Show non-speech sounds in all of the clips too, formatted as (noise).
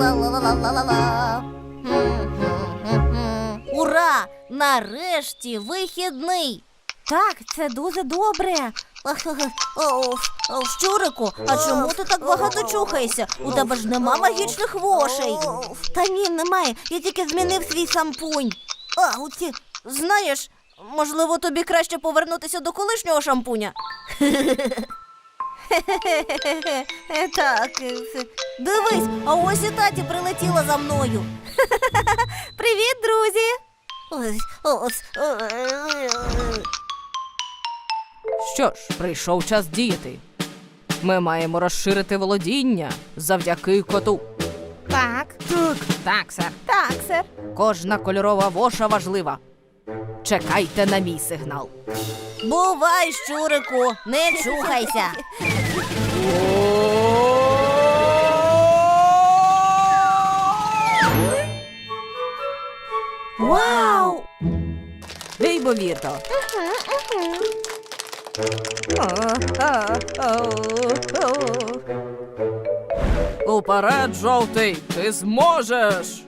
Ла-ла-ла-ла-ла-ла. Ура! Нарешті вихідний. Так, це дуже добре. О, Щурику, а чому ти так багато чухаєшся? У тебе ж нема магічних вошей. Та ні, немає. Я тільки змінив свій шампунь. А, оці, знаєш, можливо, тобі краще повернутися до колишнього шампуня. (laughs) (laughs) Так, е, дивись, а ось і таті прилетіла за мною. (laughs) Привіт, друзі. Ось, е, Що ж, прийшов час діяти. Ми маємо розширити володіння завдяки коту. Так, Так, так, сер. так, сер. Кожна кольорова воша важлива. Чекайте на мій сигнал. Бувай, щурику, не чухайся. (laughs) Вау! Неймовірно. Уперед, жовтий, ти зможеш.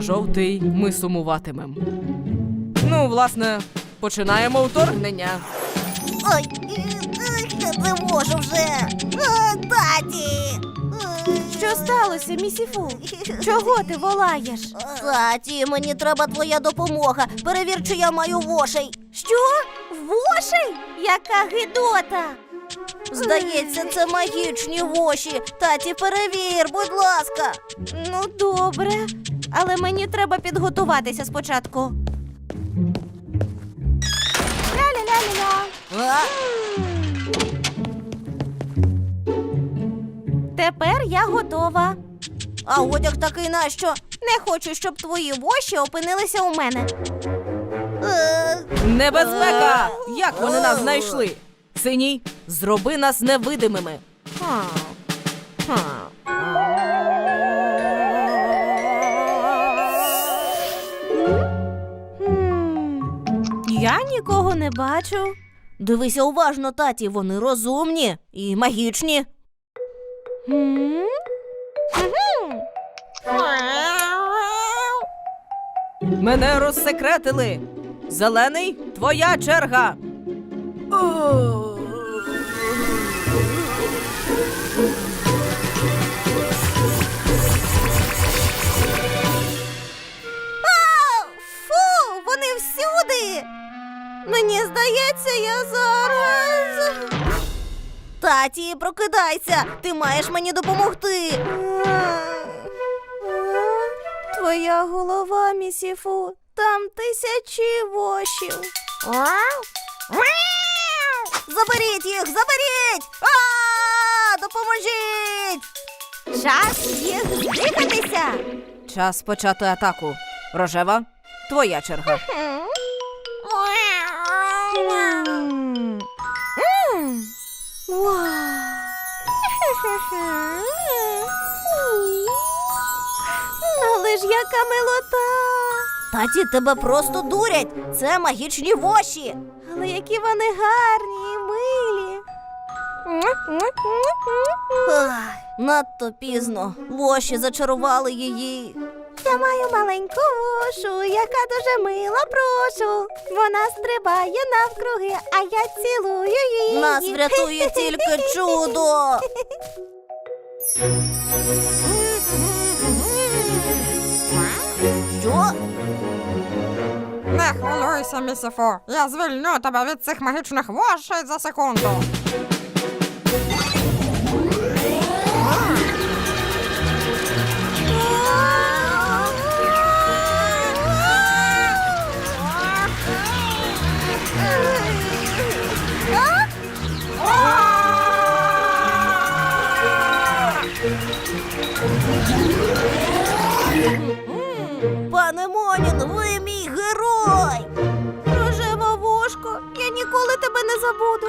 Жовтий, ми сумуватимем. Ну, власне, починаємо вторгнення. Ой, не можу вже. А, Таті! Що сталося, місіфу? Чого ти волаєш? Таті, мені треба твоя допомога. Перевір, чи я маю вошей. Що? Вошей? Яка гидота! Здається, це магічні воші. Таті, перевір, будь ласка. Ну, добре, але мені треба підготуватися спочатку. Ля-ля-ля-ля-ля. Тепер я готова. а одяг такий нащо? Не хочу, щоб твої воші опинилися у мене. Е, Небезпека! Як вони нас знайшли? Синій, зроби нас невидимими. Хм, Я нікого не бачу. Дивися уважно, таті, вони розумні і магічні. Мене розсекретили. Зелений, твоя черга. Фу, вони всюди. Мені здається, я зараз. Таті, прокидайся. Ти маєш мені допомогти. Твоя голова, місіфу, там тисячі вошів. Заберіть їх, заберіть! А, допоможіть! Час їх здихатися. Час почати атаку. Рожева, твоя черга. (laughs) Але ж яка милота! Таті, тебе просто дурять. Це магічні воші. Але які вони гарні і милі. Ах, надто пізно. Воші зачарували її. Я маю маленьку вошу, яка дуже мила, прошу. Вона стрибає навкруги, а я цілую її. Нас врятує тільки чудо. Що? Не хвилюйся, місіфу. Я звільню тебе від цих магічних вошей за секунду. Пане Монін, ви мій герой. Рожева вошко, я ніколи тебе не забуду.